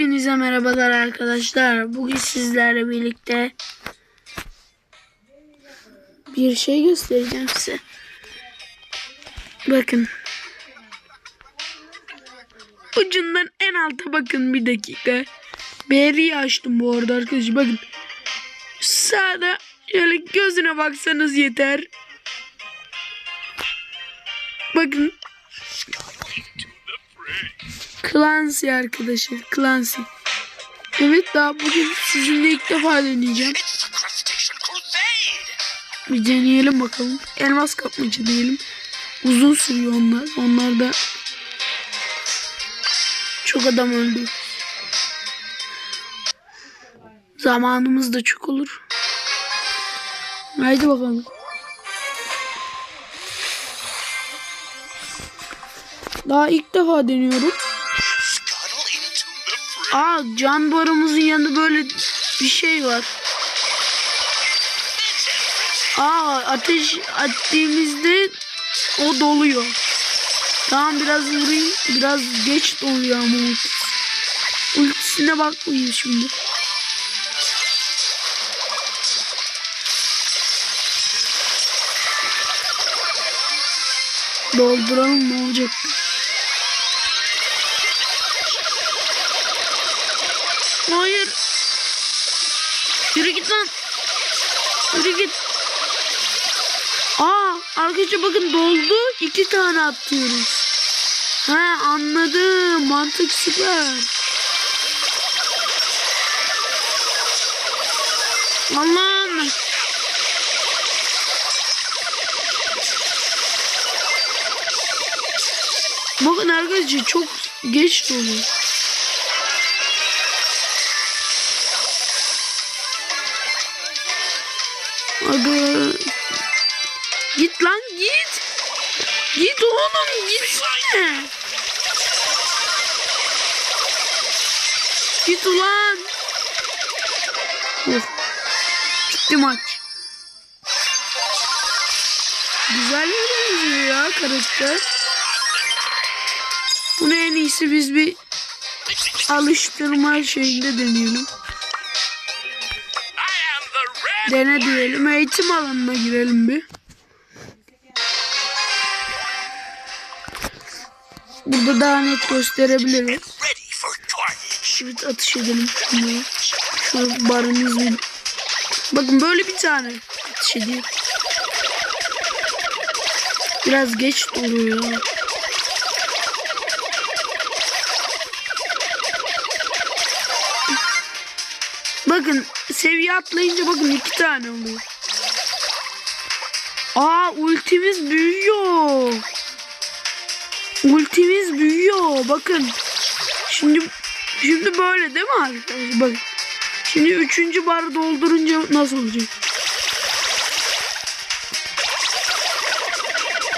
Hepinize merhabalar arkadaşlar. Bugün sizlerle birlikte bir şey göstereceğim size. Bakın. Ucundan en alta bakın bir dakika. Beri açtım bu arada arkadaşlar. Bakın. Sağda şöyle gözüne baksanız yeter. Bakın. Clancy arkadaşlar. Clancy. Evet daha bugün sizinle ilk defa deneyeceğim. Bir deneyelim bakalım. Elmas kapmaca diyelim. Uzun sürüyor onlar. Onlar da çok adam öldü. Zamanımız da çok olur. Haydi bakalım. Daha ilk defa deniyorum. Aa can barımızın yanında böyle bir şey var. Aa ateş ettiğimizde o doluyor. Tamam biraz vurayım. Biraz geç doluyor ama ultisi. Ultisine bakmayın şimdi. Dolduralım ne olacak? Arkadaşlar bakın doldu. iki tane atıyoruz. Ha anladım. Mantık süper. Allah'ım. Bakın arkadaşlar çok geç doluyor. Aga. Git lan git. Git oğlum gitsene. Git ulan. Oh. Bitti maç. Güzel benziyor ya karakter. Bunu en iyisi biz bir alıştırma şeyinde deneyelim. Dene diyelim. Eğitim alanına girelim bir. Burada daha net gösterebiliriz. Evet atış edelim. Şu barımızı. Bakın böyle bir tane atış ediyor. Biraz geç doluyor. Bakın seviye atlayınca bakın iki tane oluyor. Aa ultimiz büyüyor. Ultimiz büyüyor. Bakın. Şimdi şimdi böyle değil mi arkadaşlar? Bakın. Şimdi üçüncü barı doldurunca nasıl olacak?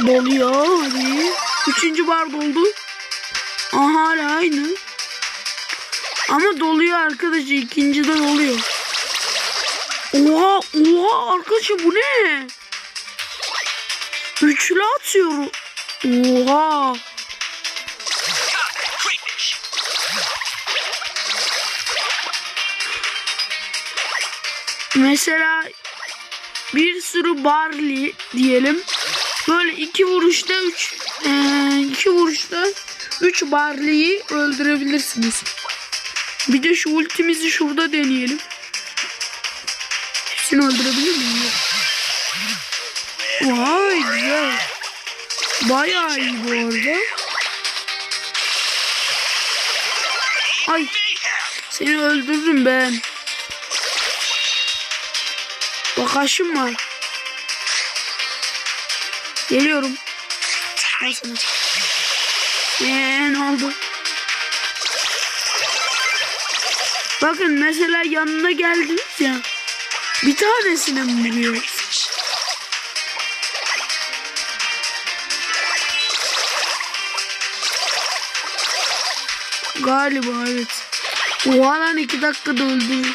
Doluyor hadi. Üçüncü bar doldu. Aha hala aynı. Ama doluyor arkadaşlar. İkinci de doluyor. Oha oha arkadaşlar bu ne? Üçlü atıyor. Oha. Mesela bir sürü barley diyelim. Böyle iki vuruşta üç eee, iki vuruşta üç barley'i öldürebilirsiniz. Bir de şu ultimizi şurada deneyelim. Hepsini öldürebilir miyim? Vay güzel. Bayağı iyi bu arada. Ay seni öldürdüm ben. Bakaşım var. Geliyorum. Eee ne oldu? Bakın mesela yanına geldiniz ya. Bir tanesine mi vuruyor? Galiba evet. Oha lan iki dakikada öldü.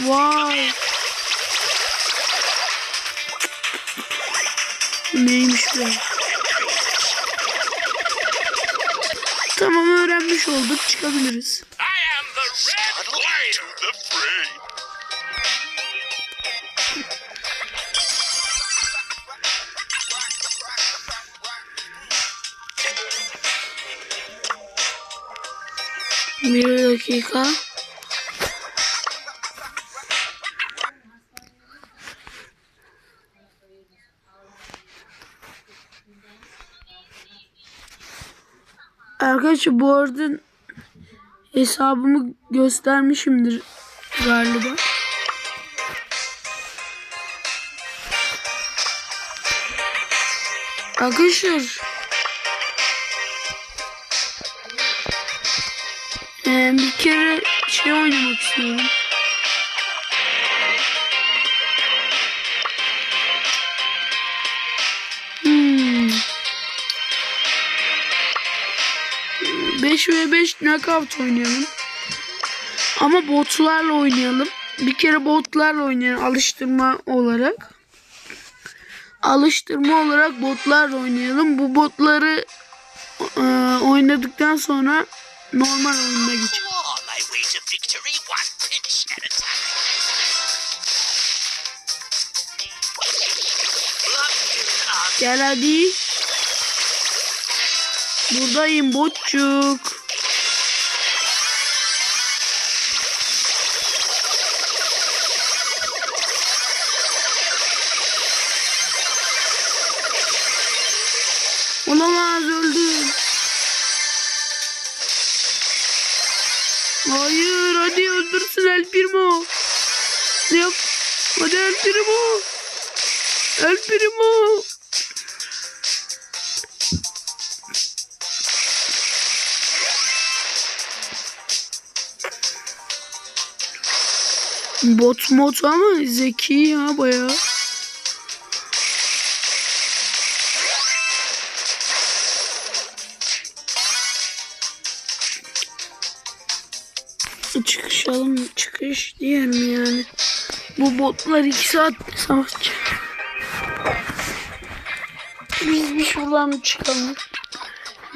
Vay. Neymiş be? Tamam öğrenmiş olduk. Çıkabiliriz. I am Arkadaşlar bu arada hesabımı göstermişimdir galiba. Arkadaşlar Ee, bir kere şey oynamak istiyorum. 5 ve 5 knockout oynayalım. Ama botlarla oynayalım. Bir kere botlarla oynayalım alıştırma olarak. Alıştırma olarak botlarla oynayalım. Bu botları e, oynadıktan sonra normal oyuna geçelim. On my Buradayım botçuk. Olamaz öldüm. Hayır hadi öldürsün El Primo. Ne yap? Hadi El Primo. El Primo. Bot mod ama zeki ya baya. Çıkışalım çıkış diyelim yani. Bu botlar iki saat savaşacak. Biz bir şuradan çıkalım.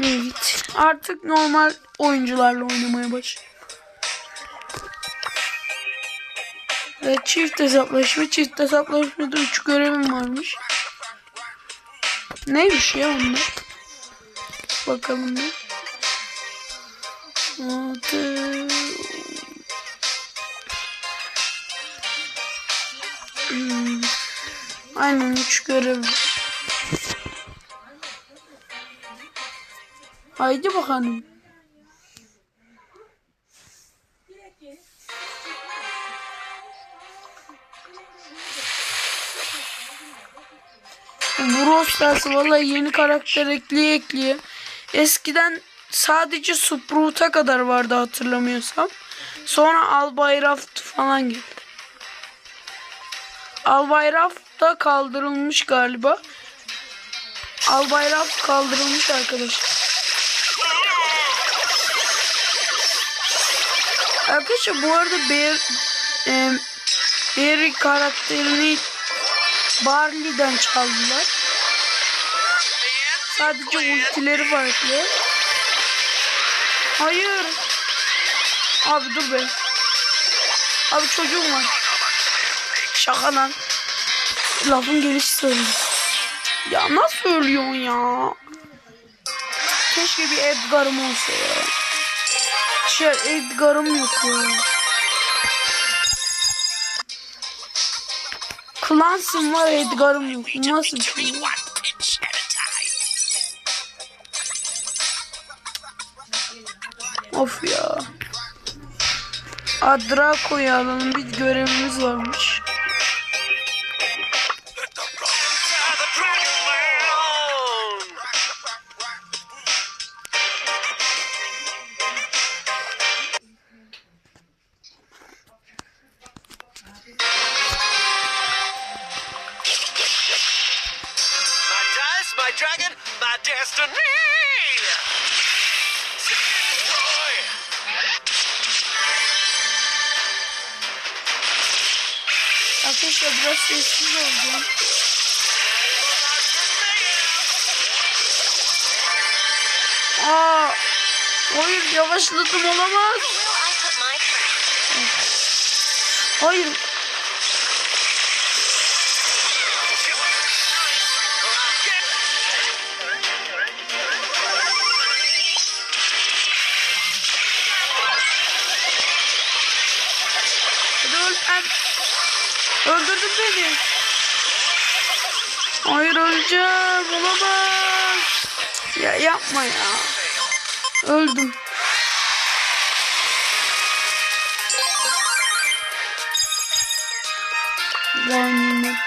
Evet. Artık normal oyuncularla oynamaya başlayalım. Ve çift hesaplaşma. Çift hesaplaşmada 3 görevim varmış. Neymiş ya onlar? Bakalım bir. Altı. Hmm. Aynen 3 görev. Haydi bakalım. Brawl Stars'ı vallahi yeni karakter ekliye ekliye. Eskiden sadece Sprout'a kadar vardı hatırlamıyorsam. Sonra Albayraft falan geldi. Albayraft da kaldırılmış galiba. Albayraft kaldırılmış arkadaşlar. Arkadaşlar bu arada Bear, e, Barry karakterini Barley'den çaldılar. Sadece ultileri farklı. Hayır. Abi dur be. Abi çocuğum var. Şaka lan. Lafın gelişi söylüyor. Ya nasıl söylüyorsun ya? Keşke bir Edgar'ım olsa ya. Şey Edgar'ım yok ya. Clans'ım var Edgar'ım yok. Nasıl? Of ya. Adra koyalım bir görevimiz varmış. My dragon, my destiny. Arkadaşlar biraz sessiz olacağım. Aa, Hayır yavaşladım olamaz. Hayır. Öleceğim. Olamaz. Ya yapma ya. Öldüm. Vay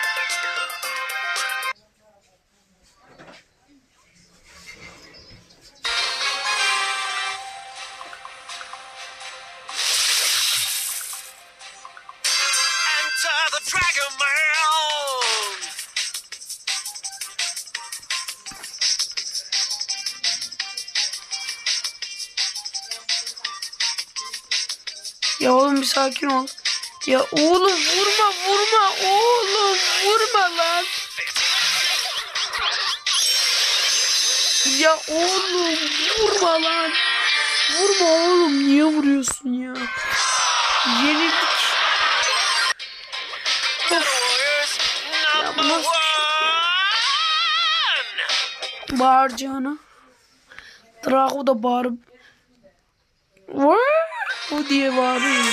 Ya oğlum bir sakin ol. Ya oğlum vurma vurma oğlum vurma lan. Ya oğlum vurma lan. Vurma oğlum niye vuruyorsun ya? Yenildik. Warriors number nasıl- one! Bağıracağına. Drago da bağırıp Vaa! O diye bağırıyor.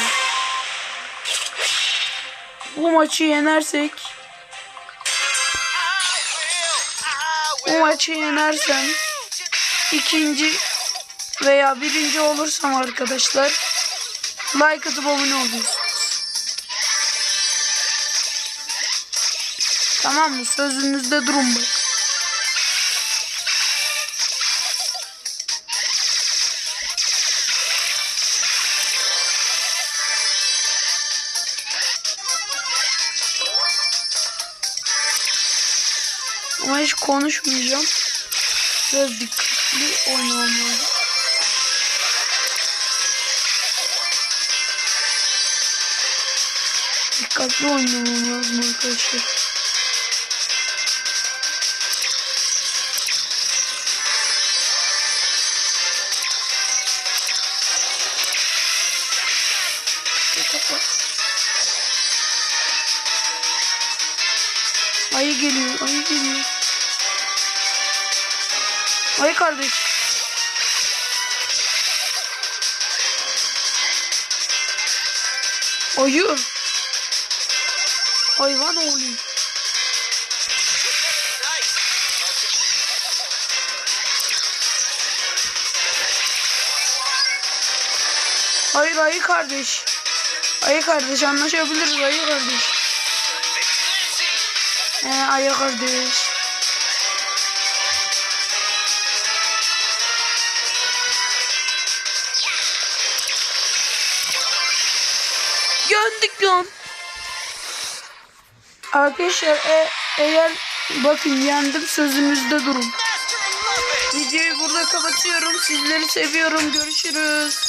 Bu maçı yenersek bu maçı yenersem ikinci veya birinci olursam arkadaşlar like atıp abone oluyorsunuz. Tamam mı? Sözünüzde durun bak. Hiç konuşmayacağım. Biraz dikkatli oynamam lazım. Dikkatli oynamam lazım arkadaşlar. Ayı kardeş. Ayı. Hayvan oğlu. Hayır ayı kardeş. Ayı kardeş anlaşabiliriz ayı kardeş. Ee, ayı kardeş. Lan. Arkadaşlar e- eğer bakın yendim sözünüzde durun. Videoyu burada kapatıyorum. Sizleri seviyorum. Görüşürüz.